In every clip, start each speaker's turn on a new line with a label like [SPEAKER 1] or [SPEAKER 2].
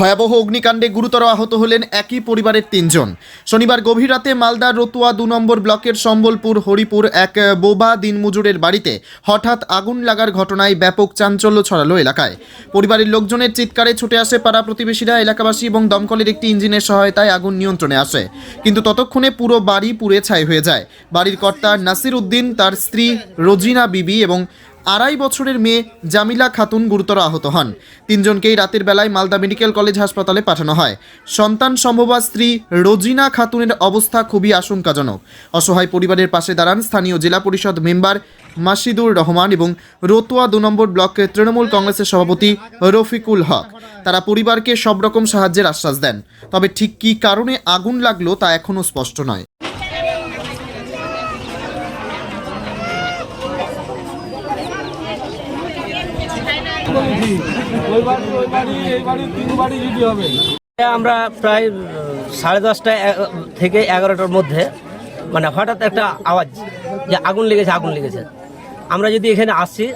[SPEAKER 1] ভয়াবহ অগ্নিকাণ্ডে গুরুতর আহত হলেন একই পরিবারের তিনজন। শনিবার গভীর রাতে মালদার রতুয়া দু নম্বর ব্লকের সম্বলপুর, হরিপুর এক বোবা দিনমজুরের বাড়িতে হঠাৎ আগুন লাগার ঘটনায় ব্যাপক চাঞ্চল্য ছড়ালো এলাকায়। পরিবারের লোকজনের চিৎকারে ছুটে আসে পাড়া প্রতিবেশীরা, এলাকাবাসী এবং দমকলের একটি ইঞ্জিনের সহায়তায় আগুন নিয়ন্ত্রণে আসে। কিন্তু ততক্ষণে পুরো বাড়ি পুড়ে ছাই হয়ে যায়। বাড়ির কর্তা নাসির উদ্দিন, তার স্ত্রী রোজিনা বিবি এবং আড়াই বছরের মেয়ে জামিলা খাতুন গুরুতর আহত হন। তিনজনকেই রাতের বেলায় মালদা মেডিকেল কলেজ হাসপাতালে পাঠানো হয়। সন্তান সম্ভবা স্ত্রী রোজিনা খাতুনের অবস্থা খুবই আশঙ্কাজনক। অসহায় পরিবারের পাশে দাঁড়ান স্থানীয় জেলা পরিষদ মেম্বার মাসিদুর রহমান এবং রতুয়া দু নম্বর ব্লকের তৃণমূল কংগ্রেসের সভাপতি রফিকুল হক। তারা পরিবারকে সব রকম সাহায্যের আশ্বাস দেন। তবে ঠিক কী কারণে আগুন লাগল তা এখনও স্পষ্ট নয়।
[SPEAKER 2] আমরা প্রায় সাড়ে দশটা থেকে এগারোটার মধ্যে মানে হঠাৎ একটা আওয়াজ যে আগুন লেগেছে আগুন লেগেছে। আমরা যদি এখানে আসছি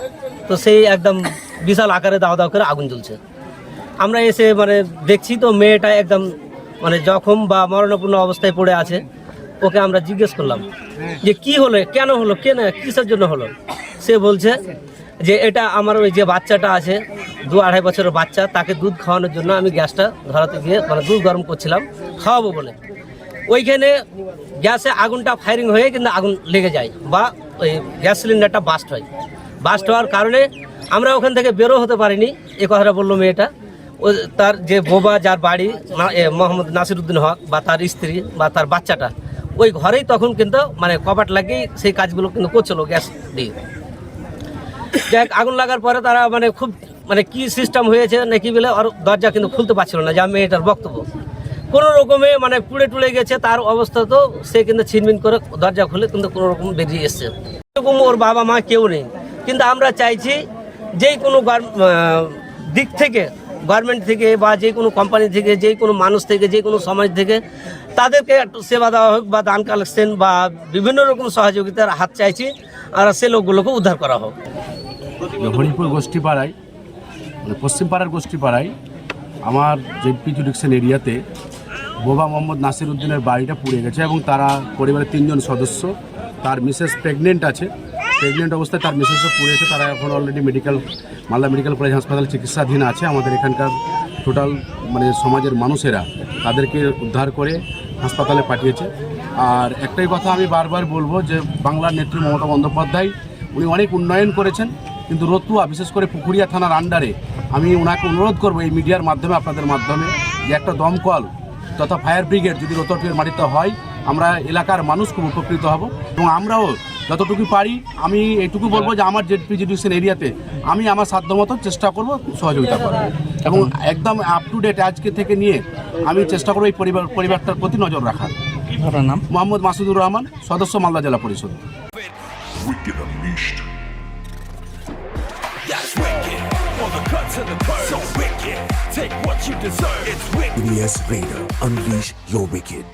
[SPEAKER 2] তো সেই একদম বিশাল আকারে দাও দাও করে আগুন জ্বলছে। আমরা এসে মানে দেখছি তো মেয়েটা একদম মানে জখম বা মরণপূর্ণ অবস্থায় পড়ে আছে। ওকে আমরা জিজ্ঞেস করলাম যে, কি হলো? কেন হলো? কেন? কিসের জন্য হলো? সে বলছে যে এটা আমার ওই যে বাচ্চাটা আছে, দু আড়াই বছরের বাচ্চা, তাকে দুধ খাওয়ানোর জন্য আমি গ্যাসটা ধরাতে গিয়ে মানে দুধ গরম করছিলাম, খাওয়াবো বলে। ওইখানে গ্যাসে আগুনটা ফায়ারিং হয়ে কিন্তু আগুন লেগে যায় বা ওই গ্যাস সিলিন্ডারটা বাস্ট হয়। বাস্ট হওয়ার কারণে আমরা ওখান থেকে বেরো হতে পারিনি, এ কথাটা বলল মেয়েটা। ও তার যে বোবা, যার বাড়ি মোহাম্মদ নাসিরুদ্দিন হক বা তার স্ত্রী বা তার বাচ্চাটা, ওই ঘরেই তখন কিন্তু মানে কপাট লাগিয়ে সেই কাজগুলো কিন্তু করছিল গ্যাস দিয়ে। যাই আগুন লাগার পরে তারা মানে খুব মানে কি সিস্টেম হয়েছে নাকি বলে আর দরজা কিন্তু খুলতে পারছিল না, যা মেয়েটার বক্তব্য। কোনো রকমে মানে পুড়ে টুড়ে গেছে, তার অবস্থা তো সে কিন্তু ছিনমিন করে দরজা খুলে কিন্তু কোনো রকম বেরিয়ে এসছে। এরকম ওর বাবা মা কেউ নেই। কিন্তু আমরা চাইছি যেই কোনো দিক থেকে গভর্নমেন্ট থেকে বা যে কোনো কোম্পানি থেকে, যে কোনো মানুষ থেকে, যে কোনো সমাজ থেকে তাদেরকে একটু সেবা দেওয়া হোক বা দান কালেকশন বা বিভিন্ন রকম সহযোগিতার হাত চাইছি, আর সে লোকগুলোকে উদ্ধার করা হোক।
[SPEAKER 3] হরিপুর গোষ্ঠী পাড়ায় মানে পশ্চিম পাড়ার গোষ্ঠী পাড়ায় আমার জেপি জুডিকশন এরিয়াতে বোবা মোহাম্মদ নাসির উদ্দিনের বাড়িটা পুড়ে গেছে এবং তারা পরিবারের তিনজন সদস্য, তার মিসেস প্রেগনেন্ট আছে। প্রেগনেন্ট অবস্থায় তার মিসেসও পুড়েছে তারা এখন already medical Malda medical college হাসপাতাল চিকিৎসাধীন আছে। আমাদের এখানকার টোটাল মানে সমাজের মানুষেরা তাদেরকে উদ্ধার করে হাসপাতালে পাঠিয়েছে। আর একটাই কথা আমি বারবার বলব যে বাংলার নেত্রী মমতা বন্দ্যোপাধ্যায়, উনি অনেক উন্নয়ন করেছেন। কিন্তু রতুয়া বিশেষ করে পুকুরিয়া থানার আন্ডারে আমি ওনাকে অনুরোধ করব এই মিডিয়ার মাধ্যমে আপনাদের মাধ্যমে যে একটা দমকল তথা ফায়ার ব্রিগেড যদি রতটির মাটিতে হয় আমরা এলাকার মানুষ খুব উপকৃত হব। এবং আমরাও যতটুকু পারি আমি এটুকু বলব যে আমার জেডপি জুডিশন এরিয়াতে আমি আমার সাধ্যমতো চেষ্টা করব সহযোগিতা করব এবং একদম আপ টু ডেট আজকে থেকে নিয়ে আমি চেষ্টা করব এই পরিবার পরিবারটার প্রতি নজর রাখার।
[SPEAKER 4] আপনার নাম?
[SPEAKER 3] মোহাম্মদ মাসুদুর রহমান সদস্য মালদা জেলা পরিষদ।
[SPEAKER 5] To the curve. So wicked. Take what you deserve. It's wicked.
[SPEAKER 6] Ilyas Raider, unleash your wicked.